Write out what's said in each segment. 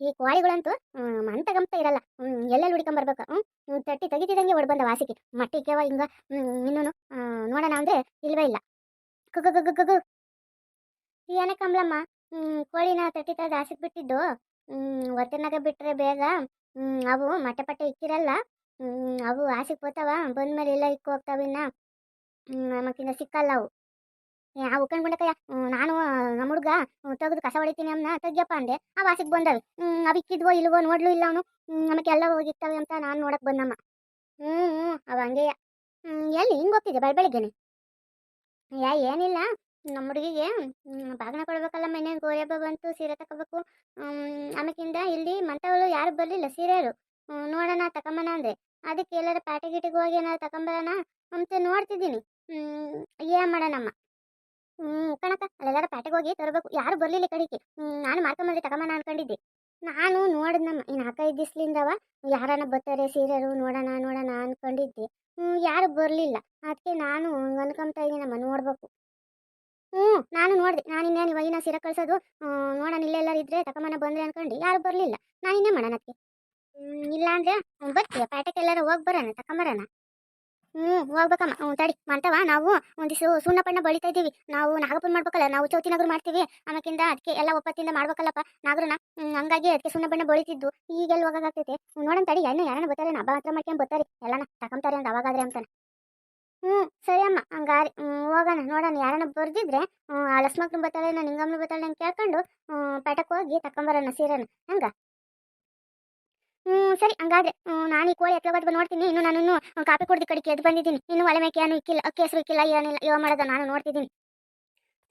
ಈ ಕ್ವಾಳಿಗಳಂತೂ ಮಂತ ಗಮ್ತ ಇರಲ್ಲ. ಎಲ್ಲೆಲ್ಲಿ ಹುಡ್ಕೊಂಬರ್ಬೇಕು ಹ್ಮ್ ತಟ್ಟಿ ತೆಗಿತಿದಂಗೆ ಹೊಡ್ ಬಂದ ವಾಸಿಗೆ ಕೇವ ಹಿಂಗ ಇನ್ನೂನು ಇನ್ನೂ ನೋಡೋಣ ಅಂದ್ರೆ ಇಲ್ವೇ ಇಲ್ಲ. ಗುಗು ಏನ ಹ್ಮ್, ಕೋಳಿನ ತಟ್ಟಿ ತೆಗೆದು ಹಾಸಿಗೆ ಬಿಟ್ಟಿದ್ದು ಒತ್ತನಾಗ ಬಿಟ್ರೆ ಬೇಗ ಅವು ಮಟ್ಟೆ ಪಟ್ಟೆ ಇಕ್ಕಿರಲ್ಲ. ಅವು ಹಾಸಿಗೆ ಬಂದ ಮೇಲೆ ಎಲ್ಲ ಇಕ್ಕೋಗ್ತಾವಿನ್ನ ಹೋಗ್ತಾವ ನಮಗಿನ್ನ ಸಿಕ್ಕಲ್ಲ ಅವು. ಅವು ಕಂಡ್ಬಿಡಕಯ್ಯ ನಾನು ನಮ್ಮ ಹುಡುಗ ತೆಗೆದು ಕಸ ಹೊಡಿತೀನಿ ಅಮ್ಮನ ತೆಗಿಯಪ್ಪ ಅಂದೆ. ಆ ವಾಸಿಗೆ ಬಂದವೆ ಹ್ಮ್, ಅವು ಇಕ್ಕಿದ್ವೋ ಇಲ್ವೋ ನೋಡ್ಲು ಇಲ್ಲ ಅವನು. ನಮಗೆ ಎಲ್ಲ ಹೋಗಿರ್ತವೆ ಅಂತ ನಾನು ನೋಡಕ್ ಬಂದಮ್ಮ. ಹ್ಞೂ ಅವ ಹಂಗೆಯ ಎಲ್ಲಿ ಹಿಂಗೆ ಹೋಗ್ತಿದ್ದೆ ಬೆಳ ಬೆಳಿಗ್ಗೆನೆ? ಯಾ, ಏನಿಲ್ಲ. ನಮ್ಮ ಹುಡುಗಿಗೆ ಬಾಗಿನ ಕೊಡ್ಬೇಕಲ್ಲ ಮನೆ ಗೋರಿ ಹಬ್ಬ ಬಂತು, ಸೀರೆ ತಗೋಬೇಕು ಆಮೇಕಿಂದ ಇಲ್ಲಿ ಮಂತವಳು ಯಾರು ಬರಲಿಲ್ಲ ಸೀರೆಯರು ನೋಡೋಣ ತಗೊಂಬನ ಅಂದೆ. ಅದಕ್ಕೆ ಎಲ್ಲರ ಪ್ಯಾಟೆ ಗಿಟಿಗೆ ಹೋಗಿ ಏನಾರು ತಗೊಂಬರೋಣ ಅಂತ ನೋಡ್ತಿದ್ದೀನಿ. ಏನ್ ಮಾಡೋಣಮ್ಮ? ಹ್ಮ್ ಕಣಕ ಅಲ್ಲೆಲ್ಲಾರ ಪ್ಯಾಟೆಗೆ ಹೋಗಿ ತರಬೇಕು. ಯಾರು ಬರ್ಲಿಲ್ಲ ಕಡೆಗೆ. ಹ್ಮ್ ನಾನು ಮಾರ್ಕೊಂಬಂದ್ರೆ ತಗೊಂಬನ ಅನ್ಕೊಂಡಿದ್ದೆ. ನಾನು ನೋಡಿದ್ನಮ್ಮ ಈ ನಾಲ್ಕೈದು ದಿವ್ಸಲಿಂದವ ಯಾರನ್ನ ಬರ್ತಾರೆ ಸೀರೆರು ನೋಡೋಣ ನೋಡೋಣ ಅನ್ಕೊಂಡಿದ್ದೆ. ಹ್ಮ್ ಯಾರು ಬರಲಿಲ್ಲ. ಅದಕ್ಕೆ ನಾನು ಅನ್ಕೊಂತ ಇದ್ದೀನಮ್ಮ ನೋಡ್ಬೇಕು. ಹ್ಮ್ ನಾನು ನೋಡಿದೆ. ನಾನು ಇನ್ನೇನು ಇವಾಗಿನ ಸೀರೆ ಕಳ್ಸೋದು ಹ್ಮ್, ನೋಡೋಣ ಇಲ್ಲೆಲ್ಲರೂ ಇದ್ರೆ ತಗೊಂಬನ ಬಂದ್ರೆ ಅನ್ಕೊಂಡು. ಯಾರು ಬರಲಿಲ್ಲ. ನಾನು ಇನ್ನೇ ಮಾಡೋಣ ಅದಕ್ಕೆ ಇಲ್ಲ ಅಂದ್ರೆ ಹ್ಮ್, ಬರ್ತೀಯ? ಪ್ಯಾಟೆಗೆ ಎಲ್ಲರೂ ಹೋಗಿ ಬರೋಣ ತಗೊಂಬರೋಣ ಹ್ಞೂ ಹೋಗ್ಬೇಕಮ್ಮ ಹ್ಞೂ ತಡಿ. ಮಂತವ ನಾವು ಒಂದಿಷ್ಟು ಸುಣ್ಣ ಪಣ್ಣ ಬಳಿತಾ ಇದ್ದೀವಿ. ನಾವು ನಾಗಪ್ಪನ ಮಾಡ್ಬೇಕಲ್ಲ ನಾವು ಚೌತಿ ನಗರ ಮಾಡ್ತೀವಿ. ಆಮೇಕಿಂದ ಅದಕ್ಕೆ ಎಲ್ಲ ಒಪ್ಪತ್ತಿಂದ ಮಾಡ್ಬೇಕಲ್ಲಪ್ಪ ನಾಗರನ ಹ್ಮ್, ಹಂಗಾಗಿ ಅದಕ್ಕೆ ಸುಣ್ಣ ಬಣ್ಣ ಬಳಿತಿದ್ದು. ಈಗೆಲ್ಲ ಹೋಗಾಗ್ತೈತೆ ನೋಡೋಣ ತಡಿ. ಏನು ಯಾರನ್ನ ಬರ್ತಾರೆ? ನಾ ಹತ್ರ ಮಾಡ್ಕೊಂಡು ಬರ್ತಾರೆ. ಎಲ್ಲನ ತಗೊಂತಾರೆ ಅಂತ ಅವಾಗಾದ್ರೆ ಅಂತಾನೆ. ಹ್ಞೂ ಸರಿ ಅಮ್ಮ. ಹಂಗಾರಿ ಹ್ಮ್ ಹೋಗೋಣ ನೋಡೋಣ. ಯಾರನ್ನ ಬರ್ದಿದ್ರೆ ಆ ಲಕ್ಷ್ಮಕ್ಕನ ಬರ್ತಾಳೆ ನಾನು ಬರ್ತಾಳೆ ಅಂತ ಕೇಳ್ಕೊಂಡು ಹ್ಮ್ ಪೇಟಕ್ಕೆ ಹೋಗಿ ತಕೊಂಬರೋಣ ಸೀರೆನ. ಹಂಗ? ಹ್ಞೂ ಸರಿ ಹಂಗಾದ್ರೆ ನಾನು ಈ ಕೋಳಿ ಎತ್ತಲ ಬಂದು ನೋಡ್ತೀನಿ. ಇನ್ನು ನಾನು ಕಾಪಿ ಕುಡ್ದು ಕಡಿಕೆ ಎದ್ದು ಬಂದಿದ್ದೀನಿ. ಇನ್ನು ಒಲೆ ಮೇಕೆ ಏನು ಇಕ್ಕಿಲ್ಲ ಅಕ್ಕಿ ಹೆಸರು ಇಕ್ಕಿಲ್ಲ ಏನಿಲ್ಲ ಇವ ಮಾಡದ ನಾನು ನೋಡ್ತಿದ್ದೀನಿ.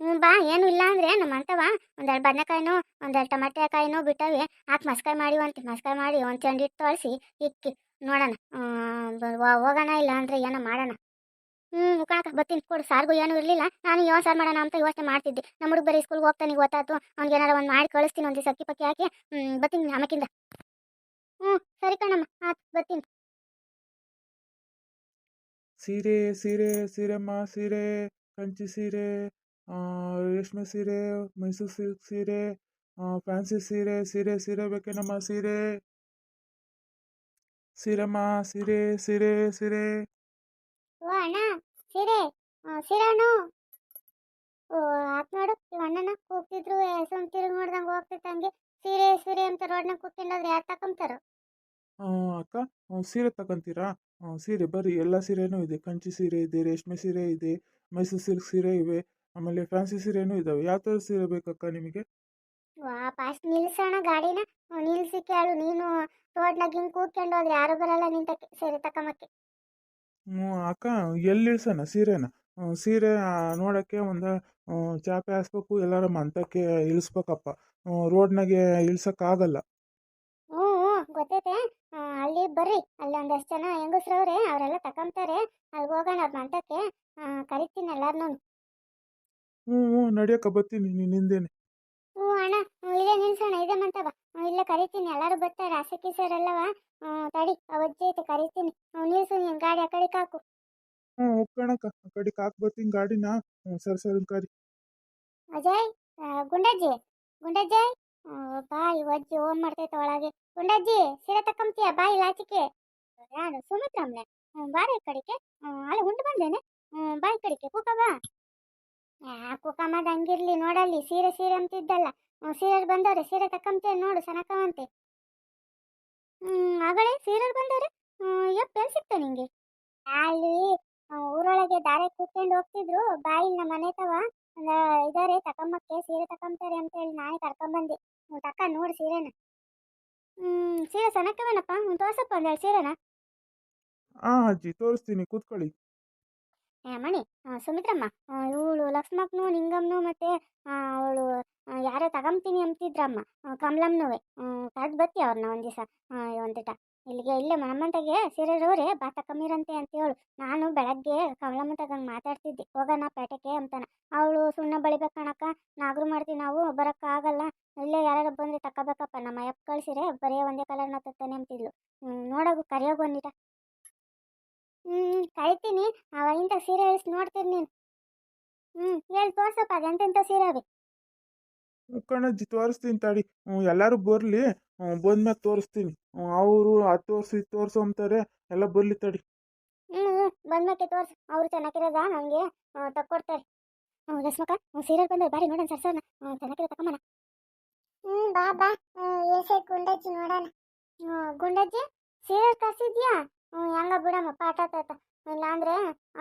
ಹ್ಮ್ ಬಾ ಏನು ಇಲ್ಲ ಅಂದ್ರೆ ನಮ್ಮ ಅಂತವ ಒಂದೆರಡು ಬದನೆಕಾಯಿನೂ ಒಂದೆರಡು ಟಮಾಟೆ ಕಾಯಿನೂ ಬಿಟ್ಟವೆ. ಹಾಕಿ ಮಸ್ಕಾಯಿ ಅಂತ ಮಸ್ಕಾಯಿ ಮಾಡಿ ಒಂದು ಚೆಂಡಿಟ್ಟು ತೊಳಸಿ ಇಕ್ಕಿ. ನೋಡೋಣ ಹ್ಮ್, ಹೋಗೋಣ ಇಲ್ಲ ಅಂದ್ರೆ ಏನೋ ಮಾಡೋಣ. ಹ್ಮ್ ಮುಖಾಕ ಬರ್ತೀನಿ ಕೊಡು ಸಾರ್ಗೂ ಏನೂ ಇರಲಿಲ್ಲ. ನಾನು ಯಾವ ಸಾರ್ ಮಾಡೋಣ ಅಂತ ಯೋಚನೆ ಮಾಡ್ತಿದ್ದೆ. ನಮ್ಮ ಹುಡುಗ ಬರೀ ಸ್ಕೂಲ್ಗೆ ಹೋಗ್ತಾನೆ ಗೊತ್ತಾಯ್ತು ಅವ್ನಿಗೆ ಏನಾರ ಒಂದು ಮಾಡಿ ಕಳಿಸ್ತೀನಿ ಒಂದು ಸತಿ ಅಕ್ಕಿ ಪಕ್ಕಿ ಹಾಕಿ. ಹ್ಮ್ ಬರ್ತೀನಿ ಆಮೇಕಿಂದ. ಹ್ಞೂ ಸರಿ ಕಣಮ್ಮ ಆತ್ ಬರ್ತೀನಿ. ಸೀರೆ ಸೀರೆ ಸೀರೆಮ್ಮ ಸೀರೆ ಕಂಚಿ ಸೀರೆ ಆ, ರೇಷ್ಮೆ ಸೀರೆ ಮೈಸೂರು ಸಿಲ್ಕ್ ಸೀರೆ ಫ್ಯಾನ್ಸಿ ಸೀರೆ ಸೀರೆ ಸೀರೆ ಬೇಕೇನಮ್ಮ ಸೀರೆ? ಸೀರೆಮ್ಮ ಸೀರೆ ಸೀರೆ ಸೀರೆ. ಓ ಅಣ್ಣ ಸೀರೆ ಸೀರೆ ಅಣ್ಣ ಆತ್ ನೋಡು ಇವ್ ಅಣ್ಣನ ಕೂಗ್ತಿದ್ರು ಸುಮ್ ತಿರುಗಿ ನೋಡ್ದಂಗೆ ಹೋಗ್ತಿದ್ದಂಗೆ ಹಂಗೆ. ಸೀರೆ ಸೀರೆ ಅಂತ ರೋಡ್ನಾಗ ಕೂತ್ಕೊಂಡಾದ್ರೆ ಯಾರು ತಕೊಂತಾರೋ ಅಕ್ಕ ಸೀರೆ ತಗೊಂತೀರಾ? ಸೀರೆ ಬರ್ರಿ ಎಲ್ಲ ಸೀರೆನೂ ಇದೆ. ಕಂಚಿ ಸೀರೆ ಇದೆ ರೇಷ್ಮೆ ಸೀರೆ ಇದೆ ಮೈಸೂರು ಸಿಲ್ಕ್ ಸೀರೆ ಇವೆ ಆಮೇಲೆ ಫ್ಯಾನ್ಸಿ ಸೀರೆನೂ ಇದಾವೆ. ಯಾವ ಥರ ಸೀರೆ ಬೇಕಕ್ಕ ನಿಮಗೆ? ವಾ ಪಾಸ್ಟ್ ನಿಲ್ಸೋಣ ಗಾಡಿನ. ನಿಲ್ಸಿ ಕೇಳು. ನೀನು ರೋಡ್ನಾಗ ಹಿಂಗೆ ಕೂತ್ಕೊಂಡು ಹೋದ್ರೆ ಯಾರು ಬರಲ್ಲ ನಿಂತಕ್ಕೆ ಸೀರೆ ತಕೊಂಬಕ್ಕೆ ಹ್ಞೂ ಅಕ್ಕ ಎಲ್ಲಿ ಇಳ್ಸೋಣ ಸೀರೆನ? ಸೀರೆ ನೋಡೋಕ್ಕೆ ಒಂದು ಚಾಪೆ ಹಾಸ್ಬೇಕು ಎಲ್ಲಾರ ಮಂತಕ್ಕೆ ಇಳಿಸ್ಬೇಕಪ್ಪ. ರೋಡ್ನಾಗೆ ಇಳ್ಸೋಕ್ಕಾಗಲ್ಲ. ಹ್ಞೂ ಗೊತ್ತೈತೆ. ಅಲ್ಲಿ ಬರ್ರಿ ಅಲ್ಲಿ ಒಂದಷ್ಟು ಜನ ಹೆಂಗಸ್ರವ್ರೆ ಅವರೆಲ್ಲ ತಕೊಂತಾರೆ ಅಲ್ಲಿ ಹೋಗೋಣ ಅವ್ರ ಮಂಟಕ್ಕೆ ಕರಿತೀನಿ ಎಲ್ಲಾರನ್ನೂ. ಹ್ಞೂ ಹ್ಞೂ ನಡಿಯಕ್ಕ ಬರ್ತೀನಿ ನೀನು ಹಿಂದೇನೆ ಹ್ಞೂ ಅಣ್ಣ ಇಲ್ಲೇ ನಿಲ್ಸೋಣ ಇದೆ ಮಂತವ. ಇಲ್ಲೇ ಕರಿತೀನಿ ಎಲ್ಲರೂ ಬರ್ತಾರೆ ಆಸಕ್ಕಿ ಸರ್ ಎಲ್ಲವ ಹ್ಞೂ ತಡಿ ಅವಜ್ಜಿ ಐತೆ ಕರಿತೀನಿ. ನಿಲ್ಸು ನಿನ್ನ ಗಾಡಿ ಆ ಕಡೆ ಹಾಕು. ಹ್ಞೂ ಹೋಗ್ಕಣಕ್ಕ. ಆ ಬರ್ತೀನಿ ಗಾಡಿನ. ಹ್ಞೂ ಸರಿ ಕರಿ. ಅಜಯ್ ಗುಂಡಜ್ಜಿ ಗುಂಡಜ್ಜಿ. ಗುಂಡಜ್ಜಯ್ ಬಾ, ಇವಜ್ಜಿ ಓಮ್ ಮಾಡ್ತೈತೆ ಒಳಗೆ. ಗುಂಡಜ್ಜಿ, ಸೀರೆ ತಕ್ಕಂತೀಯ ಬಾ ಇಲಾಚಿಕೆ ಯಾರು? ಸುಮಿತ್ರಮ್ಮನೆ ಹ್ಞೂ ಕಡೆಗೆ. ಹ್ಞೂ ಉಂಡು ಬಂದೇನೆ. ಹ್ಞೂ ಬಾ ಕಡಿಕೆ ಕಡೆಗೆ, ಕೂಕ ಬಾ. ಕೂಕಮ್ಮದ ಹಂಗಿರ್ಲಿ ನೋಡಲ್ಲಿ, ಸೀರೆ ಸೀರೆ ಅಂತಿದ್ದಲ್ಲ. ಸೀರೆ ಬಂದವ್ರೆ, ಸೀರೆ ತಕ್ಕಂತೆ ನೋಡು, ಸನಕವಂತೆ. ಹ್ಮ್ ಸೀರೆ ಬಂದವ್ರೆ. ಹ್ಮ್ ಎಪ್ಪ ಸಿಗ್ತ ನಿಂಗೆ? ಅಲ್ಲಿ ಊರೊಳಗೆ ದಾರೆ ಕೂತ್ಕೊಂಡು ಹೋಗ್ತಿದ್ರು. ಬಾಯಿಲ್ ನಮ್ಮ ಮನೆ ತವ. ಇದಾರೆ ತಕೊಂಬಕ್ಕೆ ಸೀರೆ ತಕೊಂತಾರೆ ಅಂತ ಹೇಳಿ ನಾನೇ ಕರ್ಕೊಂಬಂದೆ. ನೀವು ತಕ್ಕ ನೋಡು ಸೀರೆನ. ಹ್ಮ್ ಸೀರೆ ಸನಕವೇನಪ್ಪ ಹ್ಞೂ ತೋರ್ಸಪ್ಪ ಒಂದೆರಡು ಸೀರೆನ. ಹಾಂ ಅಜ್ಜಿ ತೋರಿಸ್ತೀನಿ. ಕೂತ್ಕೊಳ್ಳಿ. ಏ ಮಣಿ ಸುಮಿತ್ರಮ್ಮ ಇವಳು ಲಕ್ಷ್ಮಕ್ಕನು ನಿಂಗಮ್ಮನು ಮತ್ತೆ ಅವಳು ಯಾರೋ ತಗೊಂತೀನಿ ಅಂತಿದ್ರಮ್ಮ ಕಮಲಮ್ಮನೂ ಕರೆದು ಬತ್ತಿ ಅವ್ರನ್ನ ಒಂದು ದಿವಸ? ಒಂದಿಟ ಇಲ್ಲಿಗೆ ಇಲ್ಲೇ ನಮ್ಮಂತಗೆ ಸೀರೆರವ್ರೆ ಬಾತ ಅಂತ ಹೇಳು ನಾನು ಬೆಳಗ್ಗೆ ತಗಂಗೆ ಮಾತಾಡ್ತಿದ್ದೆ. ಹೋಗೋಣ ಪೇಟೆಗೆ ಅಂತಾನ ಅವಳು ಸುಣ್ಣ ಬಳಿಬೇಕು ಕಣಕ್ಕ. ನಾಗರು ಮಾಡ್ತೀವಿ ನಾವು ಬರೋಕ್ಕಾಗಲ್ಲ ಇಲ್ಲೇ ಯಾರು ಬಂದ್ರೆ ತಕ್ಕಬೇಕಪ್ಪ. ನಮ್ಮ ಅಯ್ಯಪ್ಪ ಕಳ್ಸಿರೆ ಬರೀ ಒಂದೇ ಕಲರ್ನ ತತ್ತಾನೆ ಅಂತಿದ್ಲು. ನೋಡೋಗು ಕರಿಯೋಗು ಒಂದಿಟ. ಹ್ಞೂ ಅವ ಇಂಥ ಸೀರೆ ಇಳಿಸಿ ನೋಡ್ತೀನಿ ನೀನು. ಹ್ಞೂ ಹೇಳಿ ತೋರ್ಸಪ್ಪ ಅದೆಂತೆಂಥ ಸೀರೆ ಹ್ಞೂ ಕಣಜ್ಜಿ, ತೋರಿಸ್ತೀನಿ ತಾಡಿ. ಎಲ್ಲರೂ ಬರಲಿ. ಬಂದ್ಮ್ಯಾಗ ತೋರಿಸ್ತೀನಿ. ಅವರು ಅದು ವರ್ಷ ಇದು ತೋರಿಸು ಅಂತಾರೆ ಎಲ್ಲ ಬರಲಿ ತಡಿ. ಹ್ಞೂ ಹ್ಞೂ ಬಂದ್ಮೇಲೆ ತೋರ್ಸು. ಅವ್ರು ಚೆನ್ನಾಗಿರೋದ ನನಗೆ ತಕ್ಕೊಡ್ತಾರೆ. ಹ್ಞೂ ರಶ್ಮಕ ಸೀರಿಯಲ್ ಬಂದ್ರೆ ಬಾರಿ ನೋಡೋಣ ಸರ್ ಸರ್ನ. ಚೆನ್ನಾಗಿರೋ ಹ್ಞೂ ಬಾ ಬಾ. ಏಸೆ ಗುಂಡಜ್ಜಿ ನೋಡೋಣ. ಗುಂಡಜ್ಜಿ ಸೀರಿಯಲ್ ತರಿಸಿದ್ಯಾ? ಹ್ಞೂ ಹೆಂಗ ಬಿಡಮ್ಮ ಪಾಠ ತಾತ ಇಲ್ಲಾಂದ್ರೆ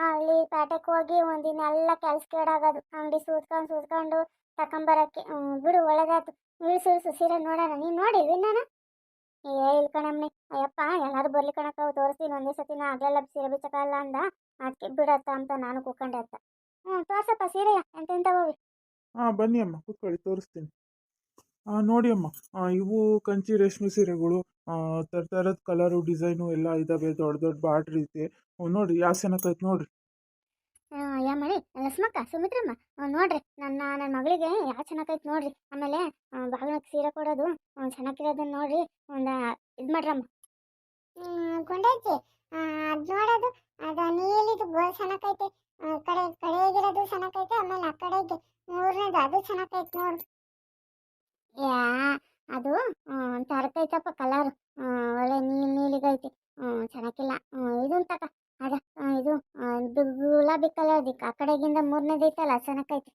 ಅಲ್ಲಿ ಪೇಟೆಗೆ ಹೋಗಿ ಒಂದಿನ ಎಲ್ಲ ಕೆಲ್ಸ ಕೇಡಾಗೋದು ಅಂಗಡಿ ಸೂತ್ಕೊಂಡು ಸೂತ್ಕೊಂಡು ತಕೊಂಬರಕ್ಕೆ. ಬಿಡು ಒಳ್ಳೇದಾಯ್ತು. ಇಳಿಸು ಇಳಿಸು ಸೀರೆ ನೋಡೋಣ. ನೀನು ನೋಡಿ ನಾನು ಏ ಇಲ್ಲ ಕಣಮ್ಮಿ. ಅಯ್ಯಪ್ಪ ಎಲ್ಲಾರು ಬರ್ಲಿ ಕಣಕ್ಕ ತೋರಿಸ್ತೀನಿ ಒಂದೇ ಸತಿ ನಾ ಆಗ್ಲೆಲ್ಲ ಸೀರೆ ಬಿಚ್ಚಕಲ್ಲ ಅಂದ. ಅದಕ್ಕೆ ಬಿಡತ್ತ ಅಂತ ನಾನು ಕೂಕೊಂಡೆ ಅಂತ. ಹ್ಞೂ ತೋರ್ಸಪ್ಪ ಸೀರೆಯ ಹೋಗಿ ಹಾಂ, ಬನ್ನಿ ಅಮ್ಮ, ಕೂತ್ಕೊಳ್ಳಿ, ತೋರಿಸ್ತೀನಿ. ನೋಡಿ ಅಮ್ಮ ಇವು ಕಂಚಿ ರೇಷ್ಮೆ ಸೀರೆಗಳು ಥರ ಥರದ ಕಲರು ಡಿಸೈನು ಎಲ್ಲ ಇದ್ದಾವೆ ದೊಡ್ಡ ದೊಡ್ಡ ಬಾರ್ಡ್ರ್ ಐತೆ. ನೋಡಿರಿ ಯಾವ ಚೆನ್ನಾಗೈತೆ ನೋಡಿರಿ. ಯಾ ಮಳಿ? ಲಕ್ಷ್ಮಕ್ಕ ಸುಮಿತ್ರಮ್ಮ ನೋಡ್ರಿ ನನ್ನ ನನ್ನ ಮಗಳಿಗೆ ಯಾವ ಚೆನ್ನಾಗೈತೆ ನೋಡ್ರಿ. ಆಮೇಲೆ ಬಾಗಿಲಕ್ಕೆ ಸೀರೆ ಕೊಡೋದು ಚೆನ್ನಾಗಿರೋದನ್ನ ನೋಡ್ರಿ ಒಂದು ಇದು ಮಾಡ್ರಮ್ಮ. ಗುಂಡಜ್ಜಿ ಅದು ನೋಡೋದು ಅದು ನೀಲಿದು ಗೋಲ್ ಚೆನ್ನಾಗೈತೆ. ಕಡೆ ಕಡೆಗಿರೋದು ಚೆನ್ನಾಗೈತೆ ಆಮೇಲೆ ಆ ಕಡೆಗೆ ಮೂರನೇದು ಅದು ಚೆನ್ನಾಗೈತೆ ನೋಡ್ರಿ ಯಾ ಅದು ತರಕೈತಪ್ಪ ಕಲರ್ ಒಳ್ಳೆ ನೀಲಿ ನೀಲಿಗೈತಿ. ಚೆನ್ನಾಗಿಲ್ಲ. ಇದನ್ನ ತಕ. ಅದ ಇದು ಗುಲಾಬಿ ಕಲರ್ ಆ ಕಡೆಗಿಂದ ಮೂರನೇದು ಐತಲ್ಲ ಚೆನ್ನಾಗೈತಿ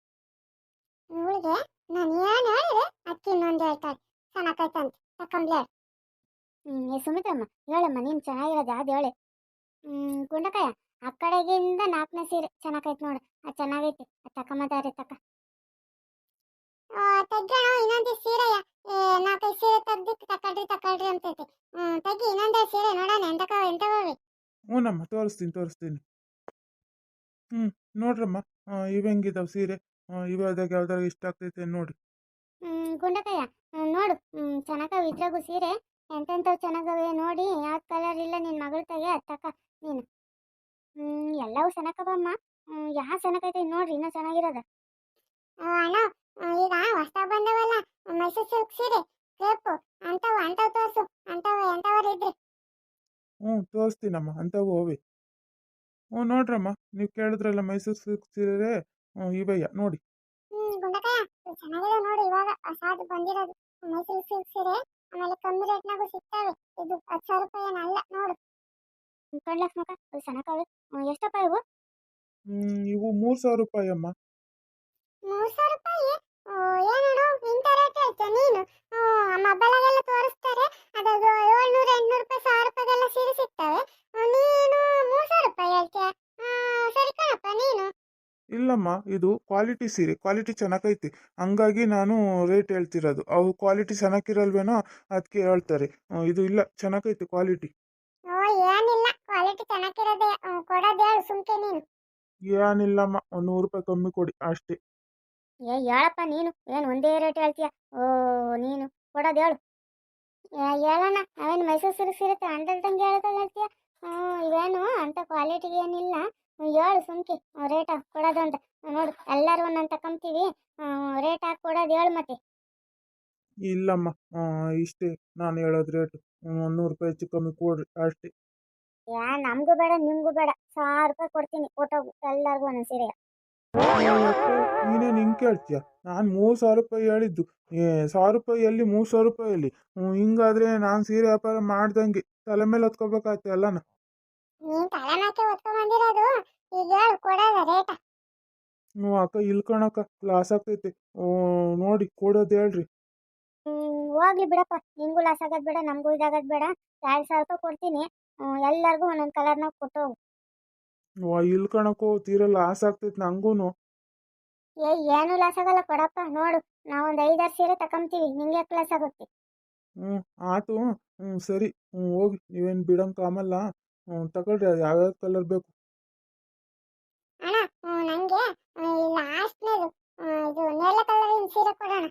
ಇವಳಿಗೆ ನಾನು ಏನು ಹೇಳಿದೆ? ಅಕ್ಕಿ ಇನ್ನೊಂದು ಹೇಳ್ತಾಳೆ. ಅಂತ. ಹ್ಮ್ ಹ್ಞೂ ಸುಮಿತ್ರಮ್ಮ, ಹೇಳಮ್ಮ, ನೀನು ಚೆನ್ನಾಗಿರೋದು, ಯಾವ್ದು ಹೇಳಿ? ಹ್ಞೂ ಗುಂಡಕಾಯ ಆ ಕಡೆಗಿಂದ ನಾಲ್ಕನೇ ಸೀರೆ ಚೆನ್ನಾಗೈತೆ ನೋಡು. ಅದು ಚೆನ್ನಾಗೈತಿ. ಅದು ತಕೊಂಬದಾರೆ ತಕ. ತೆಗ್ಗೋಣ ಇನ್ನೊಂದು ಸೀರೆಯ ನಾಲ್ಕೈದು ಸೀರೆ ತೆಗ್ದು ತಕೊಳ್ರಿ ತಕೊಳ್ರಿ ಅಂತೈತಿ. ಹ್ಞೂ ತೆಗಿ ಇನ್ನೊಂದು ಸೀರೆ ನೋಡೋಣ ಎಂತಕ ಎಂತವೇ ಹ್ಞೂನಮ್ಮ ತೋರಿಸ್ತೀನಿ ತೋರಿಸ್ತೀನಿ. ಹ್ಞೂ ನೋಡ್ರಮ್ಮ ಆ, ಇವು ಹೆಂಗಿದಾವೆ ಸೀರೆ? ಇವಾದಾಗ ಯಾವ್ದಾರ ಇಷ್ಟ ಆಗ್ತೈತೆ ನೋಡಿ ಹ್ಮ್ ಗುಂಡಕಯ್ಯ ನೋಡು ಹ್ಮ್ ಚೆನ್ನಾಗವ ಸೀರೆ. ಎಂತೆಂಥವು ಚೆನ್ನಾಗವೆ ನೋಡಿ ಯಾವ್ದು ಕಲರ್ ಇಲ್ಲ ನಿನ್ನ ಮಗಳ ತೆಗೆ ಅತ್ತಕ ನೀನು. ಹ್ಮ್ ಎಲ್ಲವೂ ಚೆನ್ನಾಗವಮ್ಮ ಹ್ಮ್ ಯಾವ ಚೆನ್ನಾಗೈತೆ ನೋಡ್ರಿ ಇನ್ನೂ ಚೆನ್ನಾಗಿರೋದ. ಅಣ್ಣ ಈಗ ಹೊಸ ಬಂದವಲ್ಲ ಮೈಸೂರು ಸಿಲ್ಕ್ ಸೀರೆ ಕ್ರೇಪು ಅಂಥವು ಅಂಥವು ತೋರ್ಸು ಅಂಥವು ಎಂಥವ್ರು ಇದ್ರಿ. ಹ್ಞೂ ತೋರಿಸ್ತೀನಮ್ಮ ಅಂತ ಹೋಗಿ ಹ್ಞೂ ನೋಡ್ರಮ್ಮ ನೀವು ಕೇಳಿದ್ರಲ್ಲ ಮೈಸೂರು ಸಿಲ್ಕ್ ಸೀರೆ ಹ್ಞೂ ಇವಯ್ಯ ನೋಡಿ. ಹ್ಮ್ ಗುಂಡಕಯ್ಯ ಇದು ಚೆನ್ನಾಗಿದೆ ನೋಡಿ ಇವಾಗ ಹೊಸಾದು ಬಂದಿರೋದು. ಮೈಸೂರು ಸಿಲ್ಕ್ ಸೀರೆ ಆಮೇಲೆ ಕಮ್ಮಿ ರೇಟ್ನಾಗೂ ಸಿಗ್ತವೆ. ಇದು ಹತ್ತು ಸಾವಿರ ರೂಪಾಯಿ ಏನಲ್ಲ ನೋಡು. ಇದು ಎಷ್ಟಪ್ಪ ಇವು? ಹ್ಮ್, ಇವು ಮೂರು ಸಾವಿರ ರೂಪಾಯಿ ಅಮ್ಮ ಮೂರ್ ಸಾವಿರ ರೂಪಾಯಿ? ಇಂಥ ರೇಟ್ ಇಲ್ಲಮ್ಮ ಇದು ಕ್ವಾಲಿಟಿ ಸೀರೆ ಕ್ವಾಲಿಟಿ ಚೆನ್ನಾಗೈತಿ. ಹಂಗಾಗಿ ನಾನು ರೇಟ್ ಹೇಳ್ತಿರೋದು. ಅವು ಕ್ವಾಲಿಟಿ ಚೆನ್ನಾಗಿರಲ್ವೇನೋ ಅದಕ್ಕೆ ಹೇಳ್ತಾರೆ. ಇದು ಇಲ್ಲ ಚೆನ್ನಾಗೈತಿ ಕ್ವಾಲಿಟಿ ಏನಿಲ್ಲ ಕ್ವಾಲಿಟಿ ಚೆನ್ನಾಗಿರೋದೆ ಕೊಡೋದು ಹೇಳು ಸುಮ್ಕೆ ನೀನು. ಏನಿಲ್ಲಮ್ಮ ಒಂದು ನೂರು ರೂಪಾಯಿ ಕಮ್ಮಿ ಕೊಡಿ ಅಷ್ಟೇ. ಏ ಹೇಳಪ್ಪ ನೀನು ಏನು ಒಂದೇ ರೇಟ್ ಹೇಳ್ತೀಯ? ಓ ನೀನು ಕೊಡೋದು ಹೇಳು. ಏ, ಹೇಳಣ್ಣ ಅವೇನು ಮೈಸೂರು ಸೀರೆ ಸಿರುತ್ತೆ ಅಂಡಲ್ದಂಗೆ ಹೇಳ್ದಾಗ ಹೇಳ್ತೀಯ ಇವೇನು ಅಂತ ಕ್ವಾಲಿಟಿ ಏನಿಲ್ಲ. ಹೇಳು ಸುಮ್ಕಿ. ರೇಟ್ ಕೊಡೋದು ಅಂತ. ನೋಡು ಎಲ್ಲರೂ ಒಂದಂತ ತಕೊಂತೀವಿ ರೇಟ್ ಹಾಕಿ ಕೊಡೋದು ಹೇಳು ಮತ್ತೆ. ಇಲ್ಲಮ್ಮ ಇಷ್ಟೇ. ನಾನು ಹೇಳೋದು ರೇಟ್ ನೂರು ರೂಪಾಯಿ ಹೆಚ್ಚು ಕಮ್ಮಿ ಕೊಡ್ರಿ ಅಷ್ಟೇ. ಯಾ ನಮಗೂ ಬೇಡ ನಿಮಗೂ ಬೇಡ. ಸಾವಿರ ರೂಪಾಯಿ ಕೊಡ್ತೀನಿ ಕೊಟ್ಟೋಗು ಎಲ್ಲರಿಗೂ ಒಂದೊಂದು ಸೀರೆ. ನೀನೇನು ಹಿಂಗೆ ಕೇಳ್ತೀಯ? ನಾನು ಮೂರು ಸಾವಿರ ರೂಪಾಯಿ ಹೇಳಿದ್ದು. ಏ ಸಾವಿರ ರೂಪಾಯಿ ಎಲ್ಲಿ ಮೂರು ಸಾವಿರ ರೂಪಾಯಿ ಎಲ್ಲಿ? ಹಿಂಗಾದ್ರೆ ನಾನು ಸೀರೆ ವ್ಯಾಪಾರ ಮಾಡ್ದಂಗೆ ತಲೆ ಮೇಲೆ ಹೊತ್ಕೋಬೇಕಾಯ್ತು ಎಲ್ಲನ. ನೀನು ತಲೆಮಾಕೆ ಹೊತ್ಕೊಂಡ್ ಬಂದಿರೋದು ಈಗ ಕೊಡೋದ ರೇಟ ಹ್ಞೂ ಅಕ್ಕ ಇಲ್ಕಣಕ್ಕ ಲಾಸ್ ಆಗ್ತೈತಿ. ನೋಡಿ ಕೊಡೋದು ಹೇಳ್ರಿ. ಹೋಗ್ಲಿ ಬಿಡಪ್ಪ. ನಿಂಗೂ ಲಾಸ್ ಆಗೋದು ಬೇಡ ನಮಗೂ ಇದಾಗೋದು ಬೇಡ. ಎರಡು ಸಾವಿರ ರೂಪಾಯಿ ಕೊಡ್ತೀನಿ. ಎಲ್ಲರಿಗೂ ಒಂದೊಂದು ಕಲರ್ನಾಗ ಕೊಟ್ಟು ಹೋಗು. ಇಲ್ಕಣಕ್ಕೋ ತೀರ ಲಾಸ್ ಆಗ್ತೈತೆ ನಂಗೂನು. ಏ ಏನು ಲಾಸ್ ಆಗಲ್ಲ ಕೊಡಪ್ಪ. ನೋಡು ನಾವೊಂದು ಐದಾರು ಸೀರೆ ತಕೊಂತೀವಿ ನಿಂಗೆ ಲಾಸ್ ಆಗುತ್ತೆ? ಹ್ಞೂ ಆತು. ಹ್ಞೂ ಸರಿ. ಹ್ಞೂ ಹೋಗಿ. ನೀವೇನು ಬಿಡಂಗೆ ಆಮಲ್ಲ ತಗೊಳ್ರಿ ಯಾವ್ಯಾವ ಕಲರ್ ಬೇಕು? ಅಣ್ಣ ನನಗೆ ಲಾಸ್ಟ್ನೇದು ಇದು ನೇರಳೆ ಕಲರಿನ ಸೀರೆ ಕೊಡೋಣ.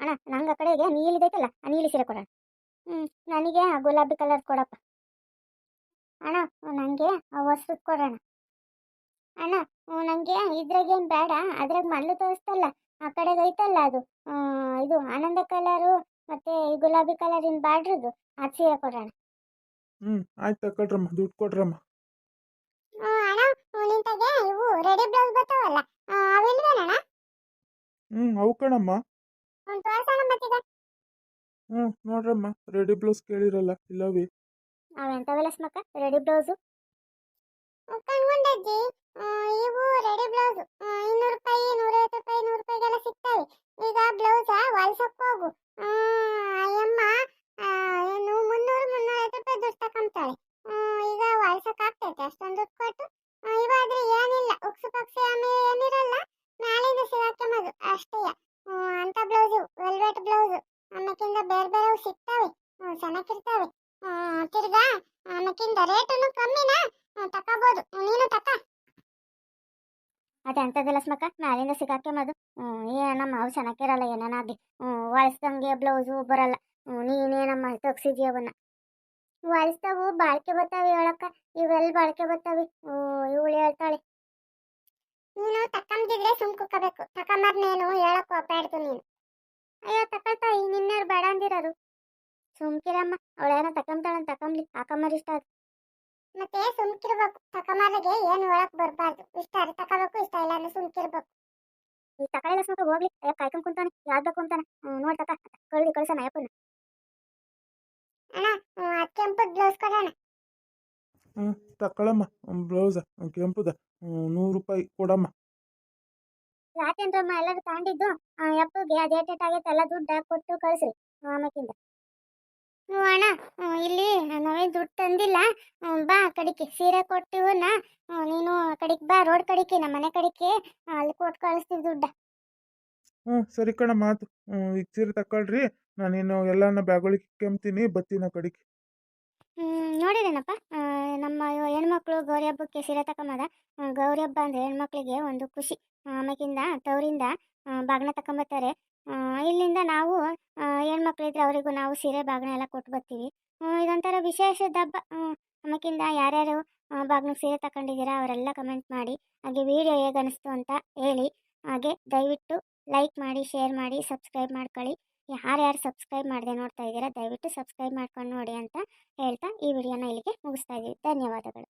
ಅಣ್ಣ, ನಂಗೆ ಆ ಕಡೆಗೆ ನೀಲಿದೈತಲ್ಲ ಆ ನೀಲಿ ಸೀರೆ ಕೊಡೋಣ. ಹ್ಞೂ ನನಗೆ ಗುಲಾಬಿ ಕಲರ್ ಕೊಡಪ್ಪ. ಅಣ್ಣ ನಂಗೆ ಹೊಸ್ದು ಕೊಡೋಣ. ಅಣ್ಣ ನನಗೆ ಇದ್ರಾಗೇನು ಬೇಡ, ಅದ್ರಾಗ ಮಲ್ಲು ತೋರಿಸ್ತಲ್ಲ, ಆ ಕಡೆಗೆ ಐತಲ್ಲ ಅದು ಇದು ಆನಂದ ಕಲರು ಮತ್ತೆ ಗುಲಾಬಿ ಕಲರಿನ ಬಾಡ್ರದು ಆ ಸೀರೆ ಕೊಡೋಣ. ಹ್ಞೂ ಆಯ್ತು ತಕೊಳ್ರಮ್ಮ ದುಡ್ಡು ಕೊಡ್ರಮ್ಮ ಅಣ್ಣ ನಿಂತಾಗೆ ಇವು ರೆಡಿ ಬ್ಲೌಸ್ ಬರ್ತಾವಲ್ಲ ಅವೆಲ್ವೇನಣ್ಣ ಹ್ಞೂ ಅವು ಕಣಮ್ಮ. ಹ್ಞೂ ನೋಡ್ರಮ್ಮ ರೆಡಿ ಬ್ಲೌಸ್ ಕೇಳಿರಲ್ಲ ಇಲ್ಲವೇ ಅವೆಂಥವೆಲ್ಲ ಸ್ಮಕ್ಕ ರೆಡಿ ಬ್ಲೌಸು ಕಣ್ಗೊಂಡಜ್ಜಿ ಇವು ರೆಡಿ ಬ್ಲೌಸ್ ಇನ್ನೂರು ರೂಪಾಯಿ ನೂರೈವತ್ತು ರೂಪಾಯಿ ನೂರು ರೂಪಾಯಿಗೆಲ್ಲ ಸಿಗ್ತವೆ. ಈಗ ಬ್ಲೌಸ ಹೊಲ್ಸಕ್ ಹೋಗು. ಅಯ್ಯಮ್ಮ ಏನು ಮುನ್ನೂರು ಮುನ್ನೂರೈವತ್ತು ರೂಪಾಯಿ ದುಡ್ಡು ತಕೊಂತಾಳೆ ಈಗ ಹೊಲ್ಸಕ್ ಆಗ್ತೈತೆ, ಅಷ್ಟೊಂದು ದುಡ್ಡು ಕೊಟ್ಟು. ಇವಾದ್ರೆ ಏನಿಲ್ಲ, ಉಕ್ಸು ಪಕ್ಷಿ ಆಮೇಲೆ ಏನಿರಲ್ಲ ಮ್ಯಾಲಿಂದ ಮಗು ಅಷ್ಟೇ ಅಂತ ಬ್ಲೌಸು, ವೆಲ್ವೆಟ್ ಬ್ಲೌಸು ಆಮೇಕಿಂದ ಬೇರೆ ಬೇರೆ ಸಿಗ್ತಾವೆ. ಚೆನ್ನಾಗಿರ್ತಾವೆ ತಿರ್ಗಾ ಆಮೇಕಿಂದ ರೇಟನ್ನು ಕಮ್ಮಿನಾ ತಕೋಬೋದು. ನೀನು ತಕ. ಅದೇ ಅಂಥದ್ದೆಲ್ಲ ಸ್ಮಕ್ಕ ಮ್ಯಾಲಿಂದ ಸಿಗಾಕ್ಯಮದು ಏನಮ್ಮ ಅವು ಚೆನ್ನಾಗಿರಲ್ಲ ಏನೇನಾಗಿ ಹೊಲ್ಸ್ದಂಗೆ ಬ್ಲೌಸು ಬರಲ್ಲ ಹ್ಮ್, ನೀನೇನಮ್ಮ ಅವನ್ನ? ಹೊಲ್ಸ್ದವು ಬಾಳ್ಕೆ ಬರ್ತಾವೆ ಹೇಳಕ್ಕ ಇವೆಲ್ಲ ಬಾಳ್ಕೆ ಬರ್ತಾವೆ ಇವಳು ಹೇಳ್ತಾಳೆ. ನೀನು ತಕ್ಕಂದಿದ್ರೆ ಸುಮ್ ಕುಕ್ಕಬೇಕು. ತಕ್ಕಂಬರ್ನೇನು ಹೇಳಕ್ ಒಪ್ಪಾಡ್ತು ನೀನು. ಅಯ್ಯೋ ತಕೊಳ್ತಾಯಿ ನಿನ್ನೆವ್ರು ಬೇಡ ಅಂದಿರೋರು. ಸುಮ್ಕಿರಮ್ಮ, ಅವಳೇನೋ ತಕೊಂತಾಳಂತ ತಕೊಂಬ್ಲಿ. ಹಾಕಮ್ಮರ್ ಇಷ್ಟ ಅದು ಮತ್ತೆ ಸುಮ್ಕಿರ್ಬೇಕು. ತಕಮಾರಿಗೆ ಏನು ಹೇಳಕ್ ಬರ್ಬಾರ್ದು. ಇಷ್ಟ ತಕೋಬೇಕು, ಇಷ್ಟ ಇಲ್ಲ ಅಂದ್ರೆ ಸುಮ್ಕಿರ್ಬೇಕು. ಈ ತಕಳೆಲ್ಲ ಸುಮ್ಕ, ಹೋಗ್ಲಿ. ಅಯ್ಯ, ಕಾಯ್ಕೊಂಡ್ ಕುಂತಾನೆ. ಯಾವ್ದು ಬೇಕು ಅಂತಾನೆ. ನೋಡ್ ತಕ ಕಳ್ದಿ ಅಣ್ಣ ಅದ್ ಕೆಂಪದ್ ಬ್ಲೌಸ್ ಕೊಡೋಣ. ಹ್ಞೂ ಬ್ಲೌಸ್ ಬ್ಲೌಸ ಕೆಂಪುದ ನೂರು ರೂಪಾಯಿ ಕೊಡಮ್ಮ. ಯಾಕೆಂದ್ರಮ್ಮ ಎಲ್ಲರೂ ತಗೊಂಡಿದ್ದು? ಯಪ್ಪಗೆ ಅದೇ ಏಟೇಟ್ ಆಗೈತೆ ಎಲ್ಲ ದುಡ್ಡು ಕೊಟ್ಟು ಕಳಿಸ್ರಿ ಆಮೇಕಿಂದ ಹ್ಞೂ ಅಣ್ಣ ಇಲ್ಲಿ ನಾವೇನು ದುಡ್ಡು ತಂದಿಲ್ಲ. ಬಾ ಕಡಿಕೆ ಸೀರೆ ಕೊಟ್ಟಿವನ್ನ ನೀನು ಆ ಕಡಿಗೆ ಬಾ ರೋಡ್ ಕಡಿಕೆ ನಮ್ಮ ಮನೆ ಕಡಿಕೆ ಅಲ್ಲಿ ಕೊಟ್ಟು ಕಳಿಸ್ತೀವಿ ದುಡ್ಡ. ಹ್ಞೂ ಸರಿ ಕಣ ಮಾತು ಈಗ ಸೀರೆ ತಗೊಳ್ರಿ ನಾನಿನ್ನು ಎಲ್ಲಾನ ಬ್ಯಾಗೊಳಿಗೆ ಕೆಮ್ತೀನಿ ಬತ್ತಿನ ಕಡೆಗೆ ನಮ್ಮ ಹೆಣ್ಮಕ್ಳು ಗೌರಿ ಹಬ್ಬಕ್ಕೆ ಸೀರೆ ತಕೊಂಬದ. ಗೌರಿ ಹಬ್ಬ ಅಂದರೆ ಹೆಣ್ಮಕ್ಳಿಗೆ ಒಂದು ಖುಷಿ. ಆಮೇಕಿಂದ ತವರಿಂದ ಬಾಗ್ನ ತಕೊಂಬತ್ತಾರೆ. ಆ, ಇಲ್ಲಿಂದ ನಾವು ಹೆಣ್ಮಕ್ಳು ಹೆಣ್ಮಕ್ಳಿದ್ರೆ ಅವರಿಗೂ ನಾವು ಸೀರೆ ಬಾಗ್ನ ಎಲ್ಲ ಕೊಟ್ಟು ಬರ್ತೀವಿ. ಇದೊಂಥರ ವಿಶೇಷದ ಹಬ್ಬ ಆಮೇಕಿಂದ ಯಾರ್ಯಾರು ಬಾಗ್ನ ಸೀರೆ ತಗೊಂಡಿದ್ದೀರಾ ಅವರೆಲ್ಲ ಕಮೆಂಟ್ ಮಾಡಿ. ಹಾಗೆ ವಿಡಿಯೋ ಹೇಗೆ ಅನಿಸ್ತು ಅಂತ ಹೇಳಿ. ಹಾಗೆ ದಯವಿಟ್ಟು ಲೈಕ್ ಮಾಡಿ ಶೇರ್ ಮಾಡಿ ಸಬ್ಸ್ಕ್ರೈಬ್ ಮಾಡ್ಕೊಳ್ಳಿ. ಯಾರ್ಯಾರು ಸಬ್ಸ್ಕ್ರೈಬ್ ಮಾಡದೆ ನೋಡ್ತಾ ಇದ್ದೀರಾ, ದಯವಿಟ್ಟು ಸಬ್ಸ್ಕ್ರೈಬ್ ಮಾಡ್ಕೊಂಡು ನೋಡಿ ಅಂತ ಹೇಳ್ತಾ ಈ ವಿಡಿಯೋನ ಇಲ್ಲಿಗೆ ಮುಗಿಸ್ತಾ ಇದ್ದೀವಿ. ಧನ್ಯವಾದಗಳು.